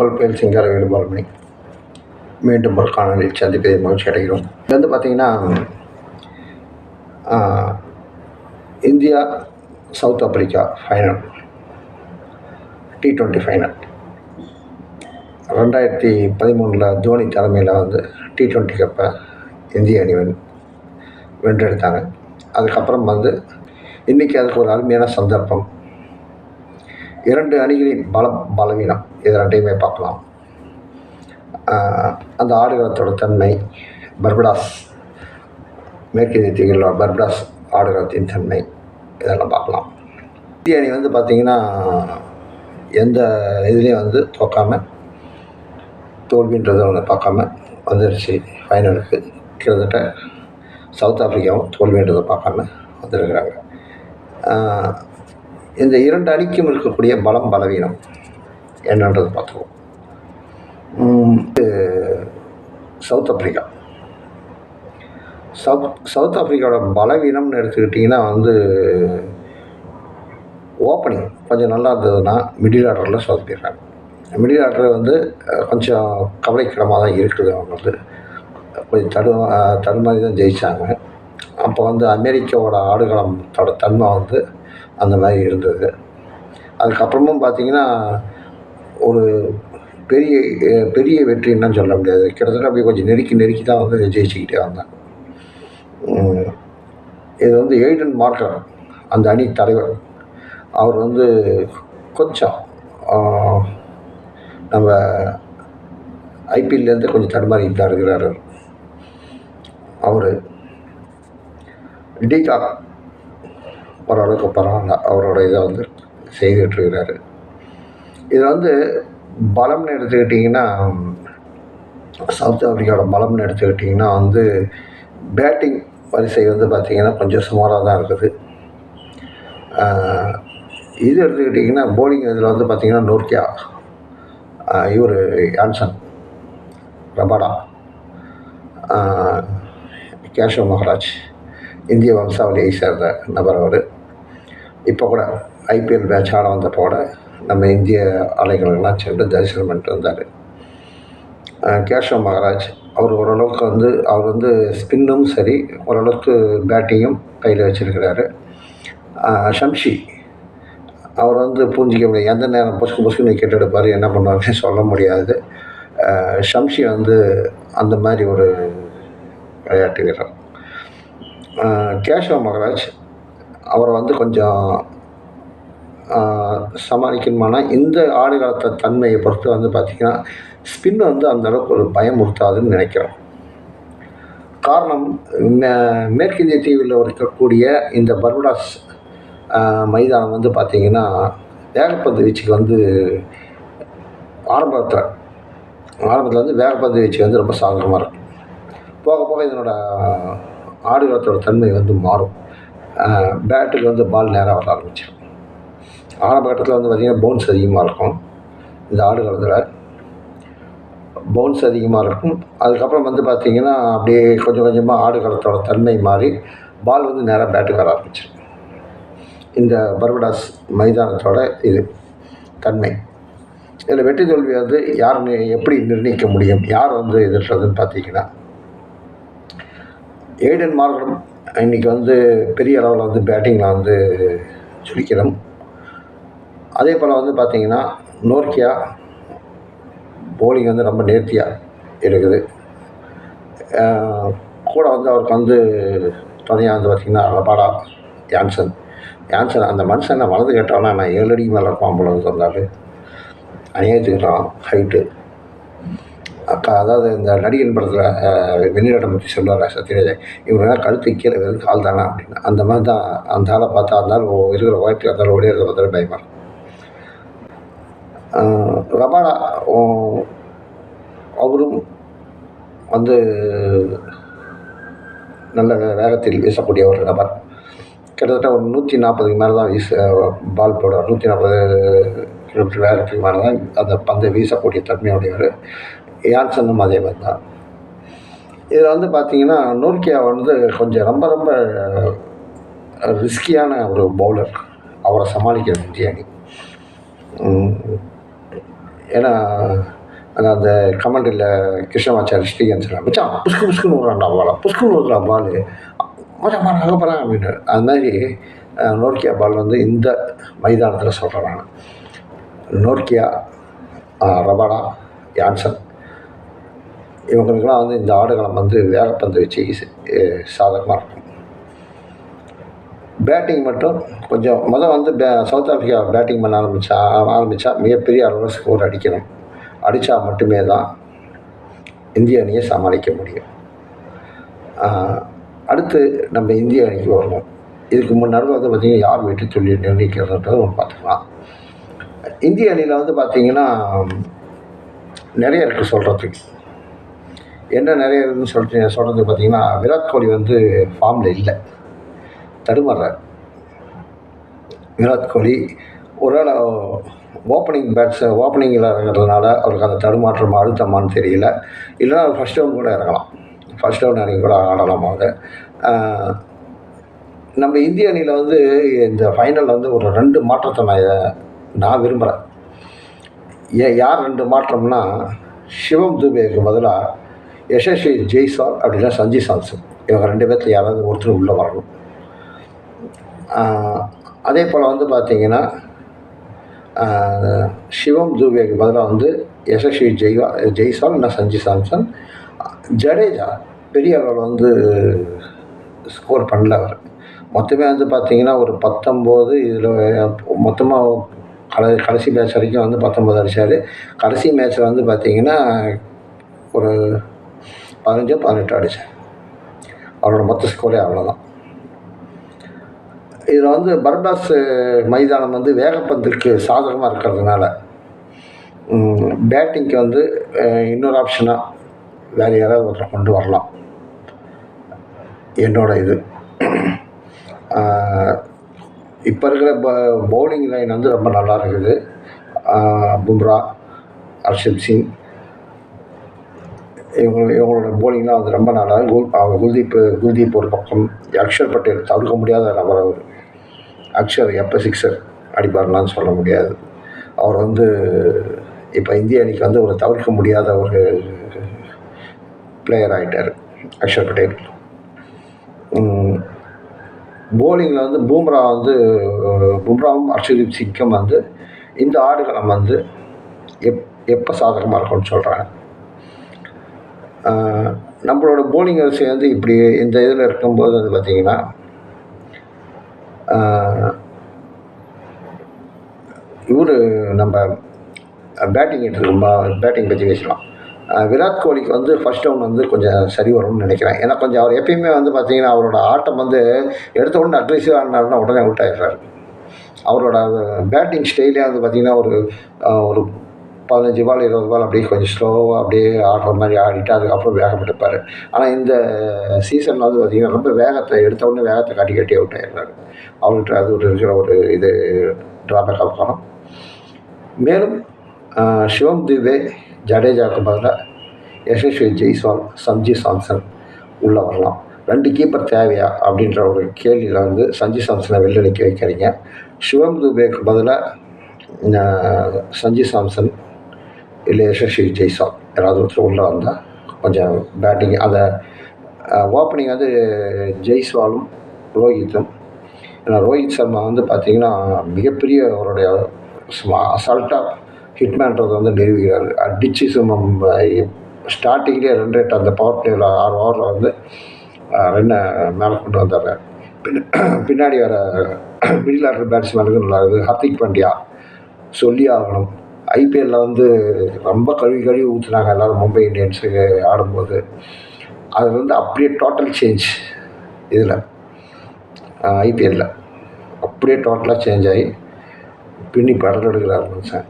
உங்கள் பேர் சிங்கார வேலுபாலமணி மீண்டும் ஒரு காணொலியில் சந்திப்பதை மகிழ்ச்சி அடைகிறோம். இது வந்து பார்த்திங்கன்னா India South Africa final T twenty final ரெண்டாயிரத்தி பதிமூணில் தோனி தலைமையில் வந்து டி ட்வெண்ட்டி கப்பை இந்திய அணி வென் வென்றெடுத்தாங்க. அதுக்கப்புறம் வந்து இன்றைக்கி அதுக்கு ஒரு அருமையான சந்தர்ப்பம். இரண்டு அணிகளின் பலம் பலவீனம். இது ரெண்டையுமே பார்க்கலாம். அந்த ஆடுகளத்தோட தன்மை பர்படாஸ் மேற்கிந்திய தீவில் பர்படாஸ் ஆடுகளத்தின் தன்மை இதெல்லாம் பார்க்கலாம். இந்திய அணி வந்து பார்த்திங்கன்னா எந்த இதுலேயும் வந்து தோக்காமல் தோல்வின்றதை ஒன்று பார்க்காம வந்துருச்சு. ஃபைனலுக்கு கிட்டத்தட்ட சவுத் ஆஃப்ரிக்காவும் தோல்வின்றதை பார்க்காம வந்துருக்கிறாங்க. இந்த இரண்டு அணிக்கும் இருக்கக்கூடிய பலம் பலவீனம். என்னன்றது பார்த்துருவோம். சவுத் ஆப்ரிக்கா சவுத் சவுத் ஆப்ரிக்காவோட பலவீனம்னு எடுத்துக்கிட்டிங்கன்னா வந்து ஓப்பனிங் கொஞ்சம் நல்லா இருந்ததுன்னா மிடில் ஆர்டரில் சொதப்பிடுறாங்க மிடில் ஆர்டர் வந்து கொஞ்சம் கவலைக்கிடமாக தான் இருக்குது அவங்க வந்து கொஞ்சம் தடு தடுமாதிரி தடுமாறி தான் ஜெயித்தாங்க அப்போ வந்து அமெரிக்காவோட ஆடுகளத்தோட தன்மை வந்து அந்த மாதிரி இருந்தது. அதுக்கப்புறமும் பார்த்திங்கன்னா ஒரு பெரிய பெரிய வெற்றின்னு சொல்ல முடியாது. கிட்டத்தட்ட அப்படியே கொஞ்சம் நெருக்கி நெருக்கி தான் வந்து ஜெயிச்சுக்கிட்டே வந்தாங்க இது வந்து எய்டன் மார்க்கர் அந்த அணி தலைவர். அவர் வந்து கொஞ்சம் நம்ம ஐபிஎல்லேருந்து கொஞ்சம் தடுமாறிட்டு தான் இருக்கிறார். அவர் டிகாக் ஓரளவுக்கு பரவாயில்ல. அவரோட இதை வந்து செய்துட்டு இருக்கிறாரு. இதில் வந்து பலம்னு எடுத்துக்கிட்டிங்கன்னா சவுத் ஆஃப்ரிக்காவோட பலம்னு எடுத்துக்கிட்டிங்கன்னா வந்து பேட்டிங் வரிசை வந்து பார்த்திங்கன்னா கொஞ்சம் சுமாராக தான் இருக்குது. இது எடுத்துக்கிட்டிங்கன்னா போலிங் இதில் வந்து பார்த்திங்கன்னா நோர்க்கியா இவர் யான்சன் ரபாடா கேஷவ் மகாராஜ் இந்திய வம்சாவளியை சேர்ந்த நபர் அவர். இப்போ கூட ஐபிஎல் மேட்ச் ஆட வந்தப்போ கூட நம்ம இந்திய ஆலைகளுக்கெல்லாம் சென்று தரிசனம் பண்ணிட்டு வந்தார். கேஷவ மகாராஜ் அவர் ஓரளவுக்கு வந்து அவர் வந்து ஸ்பின்னும் சரி ஓரளவுக்கு பேட்டிங்கும் கையில் வச்சுருக்கிறாரு. ஷம்ஷி அவர் வந்து புரிஞ்சிக்க முடியாது எந்த நேரம் பொசுக்கு பொசுக்குன்னு விக்கெட் எடுப்பார் என்ன பண்ணுவாருன்னு சொல்ல முடியாது. ஷம்ஷி வந்து அந்த மாதிரி ஒரு விளையாட்டு வீரர். கேஷவ மகராஜ் அவரை வந்து கொஞ்சம் சமாளிக்கணுமானா இந்த ஆடுகளத்த தன்மையை பொறுத்து வந்து பார்த்திங்கன்னா ஸ்பின் வந்து அந்த அளவுக்கு ஒரு பயமுறுத்தாதுன்னு நினைக்கிறோம். காரணம் மே- மேற்கிந்திய தீவில் இருக்கக்கூடிய இந்த பர்படாஸ் மைதானம் வந்து பார்த்திங்கன்னா வேகப்பந்து வீச்சுக்கு வந்து ஆரம்பத்தில் ஆரம்பத்தில் வந்து வேகப்பந்து வீச்சு வந்து ரொம்ப சாதகமாக இருக்கும். போக போக இதனோட ஆடுகளத்தோட தன்மை வந்து மாறும். பேட்டுக்கு வந்து பால் நேராக வர ஆரம்பிச்சிடும் ஆரம்ப கட்டத்தில் வந்து பார்த்திங்கன்னா போன்ஸ் அதிகமாக இருக்கும். இந்த ஆடு காலத்தில். பவுன்ஸ் அதிகமாக இருக்கும். அதுக்கப்புறம் வந்து பார்த்திங்கன்னா அப்படியே கொஞ்சம் கொஞ்சமாக ஆடு காலத்தோட தன்மை மாறி பால் வந்து நேராக பேட்டுக்கு வர ஆரம்பிச்சிடும் இந்த பர்படாஸ் மைதானத்தோட இது தன்மை. இதில் வெற்றி தோல்வி வந்து யார் எப்படி நிர்ணயிக்க முடியும்? யார் வந்து எதிர்க்கிறதுன்னு பார்த்தீங்கன்னா ஏடன் மார்க்கம் இன்னைக்கு வந்து பெரிய அளவில் வந்து பேட்டிங்கில் வந்து சுழிக்கிறோம் அதே போல் வந்து பார்த்திங்கன்னா நோக்கியா போலிங் வந்து ரொம்ப நேர்த்தியாக இருக்குது. கூட வந்து அவருக்கு வந்து துணையாக வந்து பார்த்திங்கன்னா ரபாடா யான்சன். யான்சன் அந்த மனுஷன் நான் வலது கேட்டானா நான் ஏழு அடிக்கு மேலே இருப்பான் போல சொன்னார் அநியாயத்துக்கிறான் ஹைட்டு அக்கா அதாவது இந்த நடிகன் படத்தில் வெளிநாட்டை பற்றி சொல்லுவார் சத்யராஜ்? இவங்க கழுத்து கீழே வெறும் கால் தானே அப்படின்னு. அந்த மாதிரி தான் அந்த ஆளை பார்த்தா அந்த ஆள் இருக்கிற உயரத்துக்கு அந்த ஆள் ஓடிறத பார்த்தாலும் பயமாக இருக்கும். ஆஹ் ரபாடா அவரும் வந்து நல்ல வேகத்தில் வீசக்கூடிய ஒரு நபர். கிட்டத்தட்ட ஒரு நூற்றி நாற்பதுக்கு மேலே தான் வீச பால் போடுவார். நூற்றி நாற்பது கிலோமீட்டர் வேகத்துக்கு மேலே தான் அந்த பந்தை வீசக்கூடிய தன்மையுடையவர். யான்சனும் அதே மாதிரி தான். இதில் வந்து பார்த்தீங்கன்னா நோர்க்கியா வந்து கொஞ்சம் ரொம்ப ரொம்ப ரிஸ்கியான ஒரு பவுலர் அவரை சமாளிக்கிற இந்திய அணி. ஏன்னா அந்த அந்த கமெண்டில் கிருஷ்ணமாச்சாரி ஸ்ரீகன் சொல்லுவாங்க மச்சான் புஷ்கு புஷ்குன்னு விட்றான்டா பாலா புஷ்குன்னு விட்றா பால். மச்சான் பாரு அங்கே போகிறான் அப்படின்னு அது மாதிரி அஹ், நோர்க்கியா பால் வந்து இந்த மைதானத்தில் சொல்கிறேன் நான் நோர்க்கியா ரபாடா யான்சன் இவங்களுக்கெல்லாம் வந்து இந்த ஆடுகளம் வந்து வேகப்பந்து வச்சு சாதகமாக இருக்கும். பேட்டிங் மட்டும் கொஞ்சம் முதல் வந்து பே சவுத் ஆஃப்ரிக்கா பேட்டிங் பண்ண ஆரம்பித்தா ஆரம்பித்தா மிகப்பெரிய அளவில் ஸ்கோர் அடிக்கணும். அடித்தா மட்டுமே தான் இந்திய அணியை சமாளிக்க முடியும். அடுத்து நம்ம இந்திய அணிக்கு வரணும். இதுக்கு முன்னாடி வந்து பார்த்திங்கன்னா யார் வெற்றி சொல்லி நிர்ணயிக்கிறதுன்றது பார்த்துக்கலாம். இந்திய அணியில் வந்து பார்த்திங்கன்னா நிறைய இருக்குது சொல்கிறதுக்கு என்ன நிறைய இருக்குதுன்னு சொல்லிட்டு சொல்கிறது பார்த்திங்கன்னா விராட் கோலி வந்து ஃபார்மில் இல்லை. தடுமாறுறார் விராட் கோலி ஒருவேளை ஓப்பனிங் பேட்ஸ் ஓப்பனிங்கில் இறங்குறதுனால அவருக்கு அந்த தடுமாற்றம் அழுத்தமானு தெரியல. இல்லைன்னா அவர் ஃபஸ்ட் டவுன் கூட இறங்கலாம். ஃபஸ்ட் டவுன் இறங்கி கூட ஆடலாம் அவங்க. நம்ம இந்திய அணியில் வந்து இந்த ஃபைனலில் வந்து ஒரு ரெண்டு மாற்றத்தை நான் நான் விரும்புகிறேன் ஏன் யார் ரெண்டு மாற்றம்னா சிவம் துபேக்கு பதிலாக யசஸ்வி ஜெய்சால் அப்படின்னா சஞ்சய் சாம்சன். இவங்க ரெண்டு பேர்த்தில் யாராவது ஒருத்தர் உள்ளே வரணும். அதே போல் வந்து பார்த்தீங்கன்னா சிவம் துபேக்கு பதிலாக வந்து யசஸ்வி ஜெய்வா ஜெய்சால் இல்லை சஞ்சி சாம்சன். ஜடேஜா பெரிய அளவில் வந்து ஸ்கோர் பண்ணல அவர். மொத்தமே வந்து பார்த்தீங்கன்னா ஒரு பத்தொம்போது இதில் மொத்தமாக கட கடைசி மேட்ச் வரைக்கும் வந்து பத்தொம்போது அடித்தார் கடைசி மேட்ச்சில் வந்து பார்த்திங்கன்னா ஒரு பதினஞ்சோ பதினெட்டு அடித்தார் அவரோட மொத்த ஸ்கோரே அவ்வளோதான் இதில் வந்து பர்டாஸ் மைதானம் வந்து வேகப்பந்துக்கு சாதகமாக இருக்கிறதுனால பேட்டிங்க்கு வந்து இன்னொரு ஆப்ஷனாக வேறு யாராவது ஒருத்தரை கொண்டு வரலாம். என்னோட இது. இப்போ இருக்கிற ப பவுலிங் லைன் வந்து ரொம்ப நல்லா இருக்குது. பும்ரா ஹர்ஷத் சிங். இவங்க இவங்களோட போலிங்லாம் வந்து ரொம்ப நல்லா குல் அவங்க குல்தீப் குல்தீப் ஒரு பக்கம் அக்ஷர் பட்டேல் தவிர்க்க முடியாத நபர் அவர். அக்ஷர் எப்போ சிக்ஸர் அடிப்பார்லான்னு சொல்ல முடியாது. அவர் வந்து இப்போ இந்திய அணிக்கு வந்து ஒரு தவிர்க்க முடியாத ஒரு பிளேயர் ஆகிட்டார் அக்ஷர் பட்டேல். போலிங்கில் வந்து பூம்ரா வந்து பும்ராவும் அர்ஷதீப் சிங்கும் வந்து இந்த ஆடுகளம் வந்து எப் எப்போ சாதகமாக இருக்கும்னு சொல்கிறாங்க நம்மளோட போலிங் வரிசை வந்து இப்படி இந்த இதில் இருக்கும்போது வந்து பார்த்திங்கன்னா இவர் நம்ம பேட்டிங் பேட்டிங் பற்றி பேசலாம். விராட் கோலிக்கு வந்து ஃபர்ஸ்ட் டவுன் வந்து கொஞ்சம் சரி வரும்னு நினைக்கிறேன். ஏன்னா கொஞ்சம் அவர் எப்பயுமே வந்து பார்த்தீங்கன்னா அவரோட ஆட்டம் வந்து எடுத்த உடனே அக்ரெசிவ் ஆடினாருன்னா உடனே அவுட் ஆகிடுறாரு அவரோட பேட்டிங் ஸ்டைலே வந்து பார்த்திங்கன்னா ஒரு ஒரு பதினஞ்சு பால் இருபது பால் அப்படியே கொஞ்சம் ஸ்லோவாக அப்படியே ஆடுற மாதிரி ஆடிட்டு அதுக்கப்புறம் வேகம் எடுப்பார் ஆனால் இந்த சீசனில் வந்து பார்த்திங்கன்னா ரொம்ப வேகத்தை எடுத்த உடனே வேகத்தை காட்டி காட்டி அவுட் ஆயிடுறாரு. அவர்கிட்ட அது ஒரு இருக்கிற ஒரு இது ட்ராபேக் காரணம் மேலும் சிவம் துபே ஜடேஜாவுக்கு பதிலாக யசஸ்வி ஜெய்ஸ்வால் சஞ்சு சாம்சன் உள்ளே வரலாம். ரெண்டு கீப்பர் தேவையா அப்படின்ற ஒரு கேள்வியில் வந்து சஞ்சி சாம்சனை வெளில நிற்க வைக்கிறீங்க சிவம் துபேக்கு பதிலாக சஞ்சி சாம்சன் இல்லை யசஸ்வி ஜெய்ஸ்வால் யாராவது ஒருத்தர் உள்ளே வந்தால் கொஞ்சம் பேட்டிங் அதை ஓப்பனிங் வந்து ஜெய்ஸ்வாலும் ரோஹித்தும். ஏன்னா ரோஹித் சர்மா வந்து பார்த்திங்கன்னா மிகப்பெரிய அவருடைய அசால்ட்டாக ஹிட்மேன்றதை வந்து நிறுவுகிறார் அடிச்சு சும்மா ஸ்டார்டிங்லேயே ரன் ரேட் அந்த பவர் பிளேயில் ஆறு ஓவரில் வந்து ரன்னை மேலே கொண்டு வந்தார். பின்னாடி வர மிடில் ஆர்டர் பேட்ஸ்மேனுக்கு நல்லா இருக்குது. ஹர்திக் பாண்டியா சொல்லி ஆகணும். ஐபிஎல்லில் வந்து ரொம்ப கழுவி கழுவி ஊற்றுனாங்க எல்லோரும் மும்பை இந்தியன்ஸுக்கு ஆடும்போது. அது வந்து அப்படியே டோட்டல் சேஞ்ச் இதில். ஐபிஎல்லில் அப்படியே டோட்டலாக சேஞ்ச் ஆகி பின்னி படல் எடுக்கிற ஆரம்பித்தேன்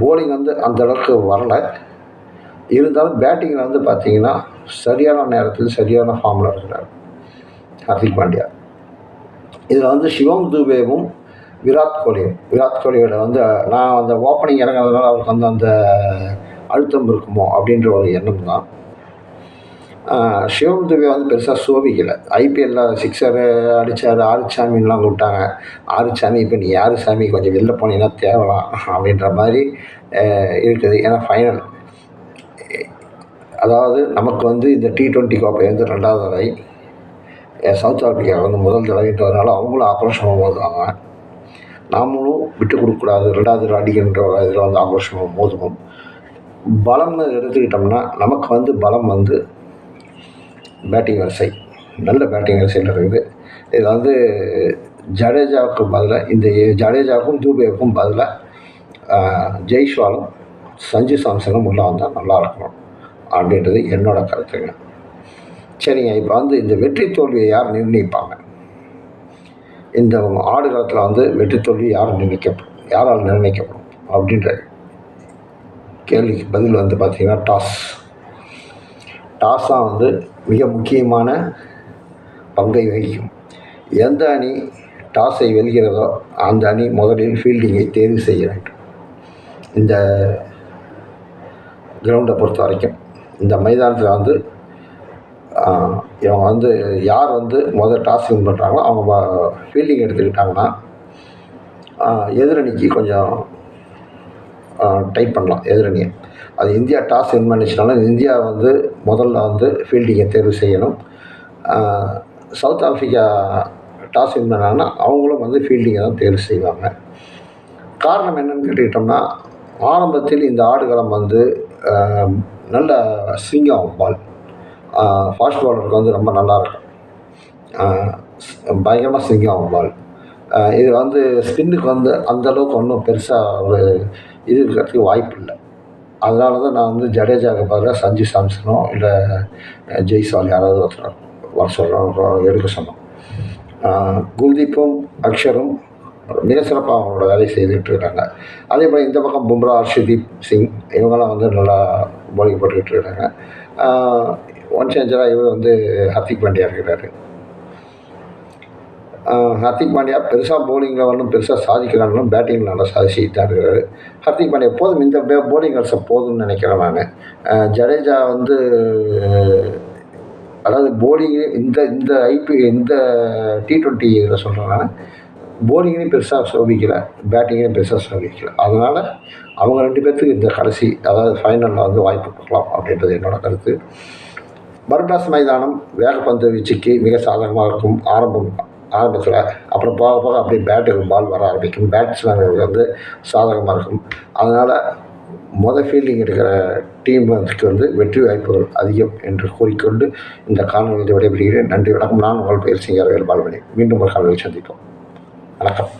போலிங் வந்து அந்த அளவுக்கு வரலை. இருந்தாலும் பேட்டிங்கில் வந்து பார்த்தீங்கன்னா சரியான நேரத்தில் சரியான ஃபார்மில் இருக்கிறார் ஹர்திக் பாண்டியா. இதில் வந்து சிவம் துபேவும் விராட் கோலி. விராட் கோலியோட வந்து நான் அந்த ஓப்பனிங் இறங்குறதுனால அவருக்கு வந்து அந்த அழுத்தம் இருக்குமோ அப்படின்ற ஒரு எண்ணம் தான். சிவம் துபே வந்து பெருசாக சோபிக்கலை. ஐபிஎல்லில் சிக்ஸரு அடித்தார் ஆறுச்சாமின்லாம் கூப்பிட்டாங்க. ஆறுச்சாமி இப்போ நீ யாரு சாமி? கொஞ்சம் வெளில போனீங்கன்னா தேவலாம் அப்படின்ற மாதிரி இருக்குது. ஏன்னா ஃபைனல் அதாவது நமக்கு வந்து இந்த டி ட்வெண்ட்டி கோப்பை வந்து ரெண்டாவது தடவை சவுத் ஆப்பிரிக்கா வந்து முதல் தடவைன்றதுனால அவங்களும் ஆக்ரோஷமாக போதுவாங்க நாமளும் விட்டு கொடுக்கக்கூடாது ரெண்டாவது அடிக்கின்ற இதில் வந்து ஆக்ரோஷமும் மோதுவோம் பலம்னு எடுத்துக்கிட்டோம்னா நமக்கு வந்து பலம் வந்து பேட்டிங் வரிசை. நல்ல பேட்டிங் வரிசையில் இருக்குது. இதில் வந்து ஜடேஜாவுக்கு பதிலாக இந்த ஜடேஜாவுக்கும் தூபேவுக்கும் பதிலாக ஜெய்ஷ்வாலும் சஞ்சு சாம்சனும் உள்ளே வந்தால் நல்லா இருக்கணும் அப்படின்றது என்னோட கருத்துங்க. சரிங்க இப்போ வந்து இந்த வெற்றி தோல்வியை யார் நிர்ணயிப்பாங்க? இந்த ஆடு காலத்தில் வந்து வெற்றி தோல்வி யார் நிர்ணயிக்கப்படும்? யாரால் நிர்ணயிக்கப்படும்? அப்படின்ற கேள்விக்கு பதில் வந்து பார்த்திங்கன்னா டாஸ். டாஸ் தான் வந்து மிக முக்கியமான பங்கை வகிக்கும். எந்த அணி டாஸை வெல்கிறதோ அந்த அணி முதலில் ஃபீல்டிங்கை தேர்வு செய்ய வேண்டும். இந்த கிரவுண்டை பொறுத்த வரைக்கும் இந்த மைதானத்தில் வந்து இவங்க வந்து யார் வந்து முதல் டாஸ் வின் பண்ணுறாங்களோ அவங்க ஃபீல்டிங் எடுத்துக்கிட்டாங்கன்னா எதிரணிக்கு கொஞ்சம் டைப் பண்ணலாம் எதிரணியை. அது இந்தியா டாஸ் வின் பண்ணிச்சுனாலும் இந்தியா வந்து முதல்ல வந்து ஃபீல்டிங்கை தேர்வு செய்யணும். சவுத் ஆஃப்ரிக்கா டாஸ் வின் பண்ணாங்கன்னா அவங்களும் வந்து ஃபீல்டிங்கை தான் தேர்வு செய்வாங்க. காரணம் என்னன்னு கேட்டுக்கிட்டோம்னா ஆரம்பத்தில் இந்த ஆடுகளம் வந்து நல்ல ஸ்விங் ஆகும் பால் ஃபாஸ்ட் பாலருக்கு வந்து ரொம்ப நல்லா இருக்கும் பயங்கரமாக சிங்கம் ஆகும் பால் இது வந்து ஸ்பின்னுக்கு வந்து அந்த அளவுக்கு ஒன்றும் பெருசாக ஒரு இது இருக்கிறதுக்கு வாய்ப்பு இல்லை அதனால தான் நான் வந்து ஜடேஜாவுக்கு பதிலாக சஞ்சு சாம்சனோ இல்லை ஜெய்சால் யாராவது ஒருத்தர் வர சொல்கிறோம் எடுக்க சொன்னோம். குல்தீப்பும் அக்ஷரும் மிக சிறப்பாக அவங்களோட வேலையை செய்துகிட்டு இருக்காங்க. அதே மாதிரி இந்த பக்கம் பும்ரா ஹர்ஷதீப் சிங் இவங்கெல்லாம் வந்து நல்லா போலிங் போட்டுக்கிட்டு இருக்காங்க. ஒன் சேஞ்சராக இவர் வந்து ஹர்திக் பாண்டியா இருக்கிறாரு ஹர்திக் பாண்டியா பெருசாக போலிங்கில் ஒன்றும் பெருசாக சாதிக்கிறாங்களும் பேட்டிங்கில் நல்லா சாதிச்சுட்டு தான் இருக்கிறாரு ஹர்திக் பாண்டியா போதும் இந்த போலிங் வருஷம் போதும்னு நினைக்கிறேன் நான். ஜடேஜா வந்து அதாவது போலிங் இந்த இந்த ஐபி இந்த டி ட்வெண்ட்டி இதில் சொல்கிறேன் நான். போலிங்லேயும் பெருசாக சோபிக்கலை பேட்டிங்லேயும் பெருசாக சோபிக்கலை. அதனால் அவங்க ரெண்டு பேர்த்துக்கு இந்த கடைசி அதாவது ஃபைனலில் வந்து வாய்ப்பு கொடுக்கலாம் அப்படின்றது என்னோட கருத்து. பர்டாஸ் மைதானம் வேகப்பந்து வீச்சுக்கு மிக சாதகமாக இருக்கும். ஆரம்பம் ஆரம்பத்தில் அப்புறம் போக போக அப்படியே பேட்டுக்கு பால் வர ஆரம்பிக்கும். பேட்ஸ்மேன்களுக்கு வந்து சாதகமாக இருக்கும். அதனால் மொதல் ஃபீல்டிங் எடுக்கிற டீமுக்கு வந்து வெற்றி வாய்ப்புகள் அதிகம் என்று கூறிக்கொண்டு இந்த காணொலியில் விடைபெறுகிறேன். நன்றி வணக்கம். நான் உங்கள் பெயர் சிங்கர் வேல்பால்மணி மீண்டும் ஒரு காணொலியில் சந்திப்போம். வணக்கம்.